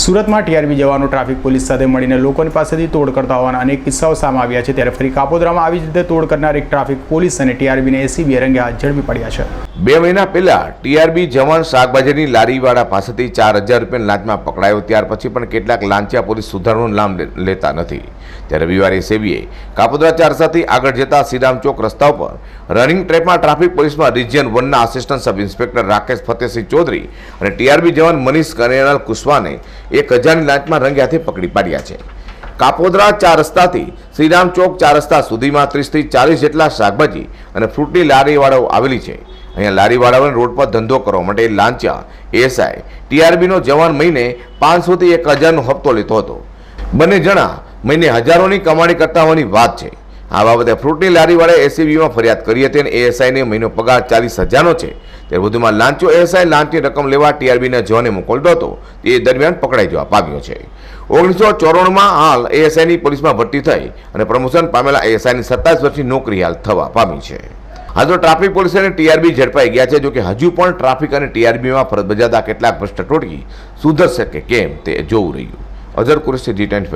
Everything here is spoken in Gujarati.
સુરતમાં ટીઆરબી જવાનો ટ્રાફિક પોલીસ સાથે મળીને લોકોની પાસેથી તોડ કરતા હોવાના અનેક કિસ્સાઓ સામે આવ્યા છે. ત્યારે ફરી કાપોદ્રામાં આવી જ રીતે તોડ કરનાર એક ટ્રાફિક પોલીસ અને ટીઆરબીને એસીબી રંગે હાથ ઝડપી પડ્યા છે. બે મહિના પહેલા ટીઆરબી જવાન શાકભાજીની લારીવાળા પાસેથી ચાર હજાર રૂપિયા લાંચમાં પકડાયો. ત્યાર પછી પણ કેટલાક લાંચિયા પોલીસ સુધારવાનું નામ લેતા નથી. ત્યારે રવિવારે સેબીએ કાપોદ્રા ચારસાથી આગળ જતા શ્રીરામ ચોક રસ્તા ઉપર રનિંગ ટ્રેકમાં ટ્રાફિક પોલીસમાં region વનના assistant sub inspector Rakesh Fatehsinh Chaudhary અને ટીઆરબી જવાન મનીષ કનેરાલ કુશવાને એક હજારની લાંચમાં રંગે હાથે પકડી પાડ્યા છે. કાપોદરા ચાર રસ્તાથી શ્રીરામ ચોક ચાર રસ્તા સુધીમાં ત્રીસથી ચાલીસ જેટલા શાકભાજી અને ફ્રૂટની લારીવાળાઓ આવેલી છે. અહીંયા લારીવાળાઓને રોડ પર ધંધો કરવા માટે લાંચા એસઆઈ ટીઆરબીનો જવાન મહિને પાંચસોથી એક હજારનો હપ્તો લેતો હતો. બંને જણા મહિને હજારોની કમાણી કરતા હોવાની વાત છે. આ બાબતે ફ્રૂટની લારીવાળાએ એસીબીમાં ફરિયાદ કરી હતી અને એએસઆઈને મહિનો પગાર ચાલીસ હજારનો છે. ત્યારે વધુમાં લાંચો એએસઆઈ લાંચની રકમ લેવા ટીઆરબીના જવાને મોકલતો હતો. તે દરમિયાન પકડાઈ જવા પામ્યો છે. ઓગણીસો ચોરાણુંમાં હાલ એએસઆઈની પોલીસમાં ભરતી થઈ અને પ્રમોશન પામેલા એએસઆઈની સત્તાવીસ વર્ષની નોકરી હાલ થવા પામી છે. હાલ તો ટ્રાફિક પોલીસ અને ટીઆરબી ઝડપાઈ ગયા છે જોકે હજુ પણ ટ્રાફિક અને ટીઆરબીમાં ફરજ બજાતા કેટલાક ભ્રષ્ટ ટોટકી સુધરશે કે કેમ તે જોવું રહ્યું. અઝર કુરેશી, જી ટેન્ટ